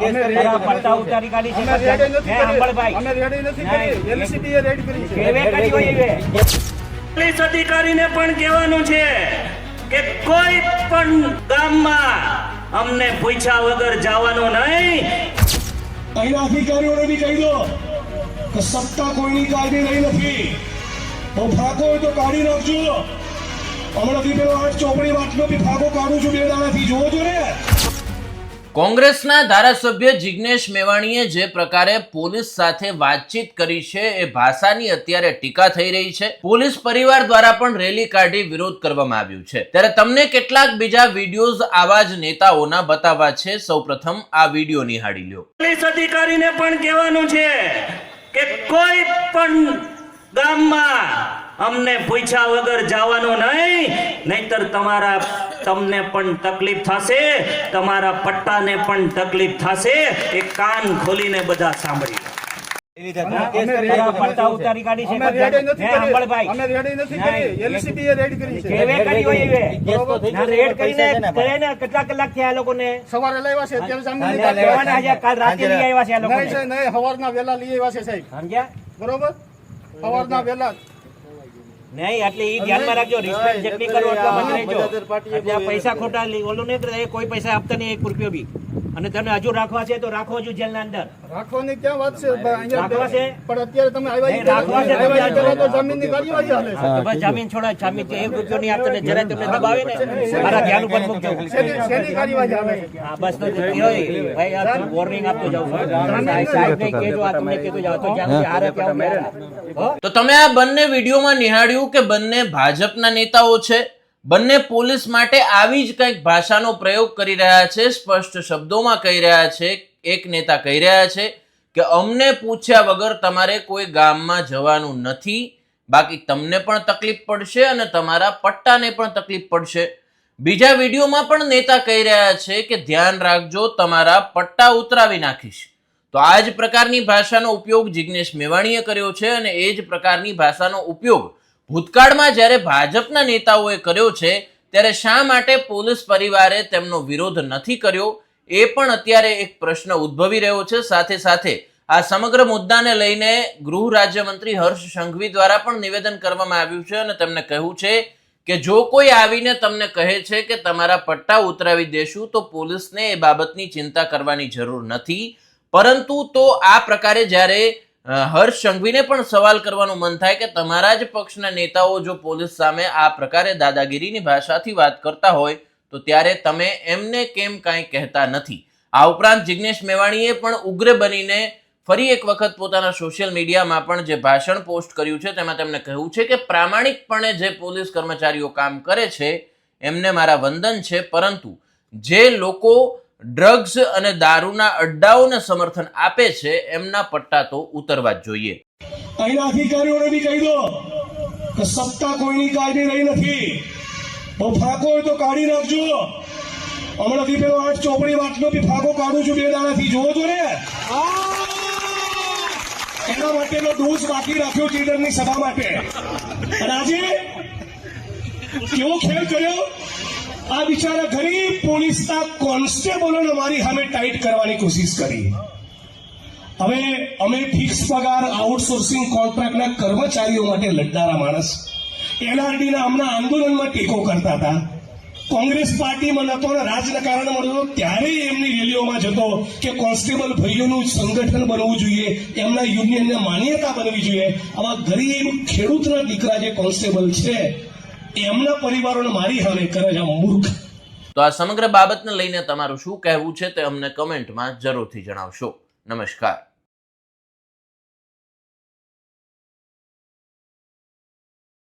Case અમે કરી red- તારા પટ્ટા ઉતારી કાઢી છે. અમે રેડી નથી હે, અંબળભાઈ અમે રેડી નથી કરી. LCB એ રેડ કરી છે. કેવે કરી હોય એવે. પોલીસ અધિકારીને પણ કહેવાનું છે કે કોઈ પણ ગામમાં અમને પૂછ્યા વગર જવાનું નહીં. અહીંના અધિકારીઓને બી કહી દો કે સત્તા કોઈની કાયદે રહી નથી. તો ફાકો હોય તો કાઢી નાખજો. હમણાંથી પેલો આઠ ચોપડી વાતનો બી ફાકો કાઢું છું બે દાણાથી જોવો છો ને? કોંગ્રેસના ધારાસભ્ય જિગ્નેશ મેવાણીએ જે પ્રકારે પોલીસ સાથે વાતચીત કરી છે એ ભાષાની અત્યારે ટીકા થઈ રહી છે. પોલીસ પરિવાર દ્વારા પણ રેલી કાઢી વિરોધ કરવામાં આવ્યું છે. ત્યારે તમને કેટલાક બીજા વિડીયોઝ આવા જ નેતાઓના બતાવવા છે. સૌપ્રથમ આ વીડિયો નિહાળી લ્યો. પોલીસ અધિકારીને પણ કહેવાનું છે કે કોઈ પણ ગામમાં અમને પૂછ્યા વગર જવાનું નહીં. નહીતર તમારા તમને પણ તકલીફ થશે તમારા પટ્ટાને પણ તકલીફ થશે. એ કાન ખોલીને બધા સાંભળી કેટલા કલાક થયા આ લોકોને સવારે લાવ્યા છે કાલ રાતે લઈ આવ્યા છે આ નહીં છે લોકોને નહીં સવારના વહેલા લઈ આવ્યા છે સાહેબ. સમજ્યા? બરોબર? સવારના વહેલા નહીં એટલે એ ધ્યાનમાં રાખજો રિસ્પેક્ટ જેટલી કરો એટલા આ રહેજો એટલે પૈસા ખોટા ઓલું નહીં કોઈ પૈસા આપતા નહીં એક રૂપિયો બી. અને તમે હજુ રાખવા છે તો રાખો હજુ જેલના અંદર. રાખવાની ક્યાં વાત છે? રાખવા છે? પણ અત્યારે તમે આવ્યા રાખવા છે, તમે જમીન હાલે છે. બસ જામીન છોડો જામીન એક રૂપિયો ની આપતા ને જરાય તમને દબાવે ને મારા ધ્યાન ઉપર મૂકજો. શેની શેની કાર્યવાહી હાલે છે? હા બસ તો ભાઈ આ વોર્નિંગ આપતો જાવ કહેજો આ તમને કહેતો તો તમે આ બંને વિડીયોમાં નિહાળ્યું કે બંને ભાજપના નેતાઓ છે? બંને પોલીસ માટે આવી જ કંઈક ભાષાનો પ્રયોગ કરી રહ્યા છે, સ્પષ્ટ શબ્દોમાં કહી રહ્યા છે, એક નેતા કહી રહ્યા છે કે અમને પૂછ્યા વગર તમારે કોઈ ગામમાં જવાનું નથી, બાકી તમને પણ તકલીફ પડશે અને તમારા પટ્ટાને પણ તકલીફ પડશે. બીજા વિડીયોમાં પણ નેતા કહી રહ્યા છે કે ધ્યાન રાખજો, તમારા પટ્ટા ઉતરાવી નાખીશ. તો આ જ પ્રકારની ભાષાનો ઉપયોગ જિગ્નેશ મેવાણીએ કર્યો છે અને એ જ પ્રકારની ભાષાનો ઉપયોગ ભૂતકાળમાં જ્યારે ભાજપના નેતાઓએ કર્યો છે, ત્યારે શા માટે પોલીસ પરિવારે તેમનો વિરોધ નથી કર્યો? એ પણ અત્યારે એક પ્રશ્ન ઉદ્ભવી રહ્યો છે. સાથે સાથે આ સમગ્ર મુદ્દાને લઈને ગૃહ રાજ્યમંત્રી હર્ષ સંઘવી દ્વારા પણ નિવેદન કરવામાં આવ્યું છે અને તેમણે કહ્યું છે કે જો કોઈ આવીને તમને કહે છે કે તમારા પટ્ટા ઉતરાવી દેશું, તો પોલીસને એ બાબતની ચિંતા કરવાની જરૂર નથી. પરંતુ તો આ પ્રકારે જ્યારે હર્ષ સંઘવીને પણ સવાલ કરવાનું મન થાય કે તમારા જ પક્ષના નેતાઓ જો પોલીસ સામે આ પ્રકારે દાદાગીરીની ભાષાથી વાત કરતા હોય, તો ત્યારે તમે એમને કેમ કાંઈ કહેતા નથી? આ ઉપરાંત જિગ્નેશ મેવાણીએ પણ ઉગ્ર બનીને ફરી એક વખત પોતાના સોશિયલ મીડિયામાં પણ જે ભાષણ પોસ્ટ કર્યું છે, તેમાં તેમણે કહ્યું છે કે પ્રામાણિકપણે જે પોલીસ કર્મચારીઓ કામ કરે છે, એમને મારા વંદન છે, પરંતુ જે લોકો ડ્રગ્સ અને દારૂના અડ્ડાઓને સમર્થન આપે છે, એમના પટ્ટા તો ઉતરવા જ જોઈએ. અહીંના અધિકારીઓને બી કહી દો કે સત્તા કોઈની કાઢી રહી નથી. તો ફાંકો હોય તો કાઢી નાખજો. હમણાંથી પેલો આઠ ચોપડી વાતનો બી ફાંકો કાઢું છું, બે દાડાથી. જોવો છો ને. એના માટેનો ડોઝ બાકી રાખ્યો લીડરની સભા માટે. અને કેવો ખેલ કર્યો? આ બિચારા ગરીબ પોલીસના કોન્સ્ટેબલોને મારી સામે ટાઈટ કરવાની કોશિશ કરી. હવે અમે ફિક્સ પગાર, આઉટસોર્સિંગ કોન્ટ્રાક્ટના કર્મચારીઓ માટે લડનારા માણસ. એનઆરડીના હમણાં આંદોલનમાં ટેકો કરતા હતા. કોંગ્રેસ પાર્ટીમાં નતો ને રાજકારણ નતો ત્યારે એમની રેલીઓમાં જતો કે કોન્સ્ટેબલ ભાઈઓનું સંગઠન બનવું જોઈએ, એમના યુનિયનને માન્યતા બનવી જોઈએ. આવા ગરીબ ખેડૂતના દીકરા જે કોન્સ્ટેબલ છે એમના પરિવારોને મારી હવે કરે છે મૂર્ખ. તો આ સમગ્ર બાબતને લઈને તમારું શું કહેવું છે તે અમને કમેન્ટમાં જરૂરથી જણાવશો. નમસ્કાર.